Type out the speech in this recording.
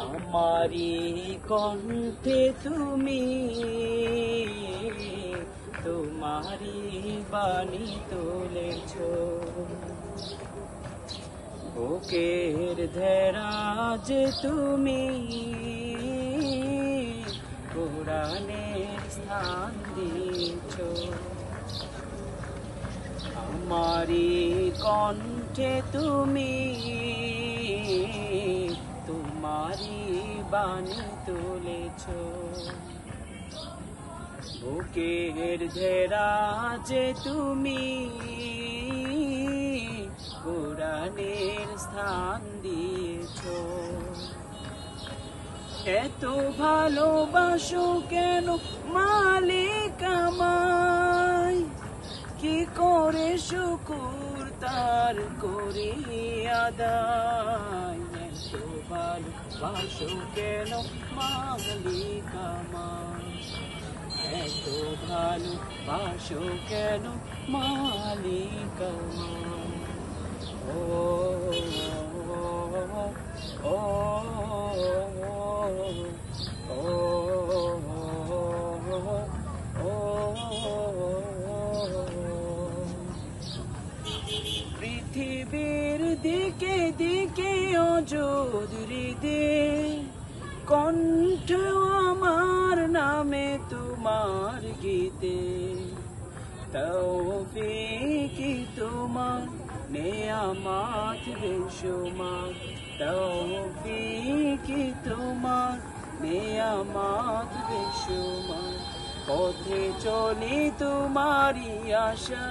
আমারি কণ্ঠে তুমি তোমারি বাণী তুলেছ। বুকের ধেরাজ তুমি, কোরআনের স্থান দিয়েছ। আমারি কণ্ঠে তুমি বাণী তুলেছ। বুকের ধেরা যে তুমি, কোরআনের স্থান দিয়েছ। এত ভালোবাসো কেন মালিক আমায়? কি করে শুকুর তার করি আদায়? এত ভালোবাসো কেন মালিক আমায় এত ভালোবাসো কেন মালিক ও ও ও। পৃথিবীর দিকে দিকে অযোধৃদে কণ্ঠ আমার নামে তোমার গীতে। তৌফিকি তোমার, নেয়ামাত বেশুমার। তৌফিকি তোমার, নেয়ামাত বেশুমার। পথে চলি তোমারই আশা।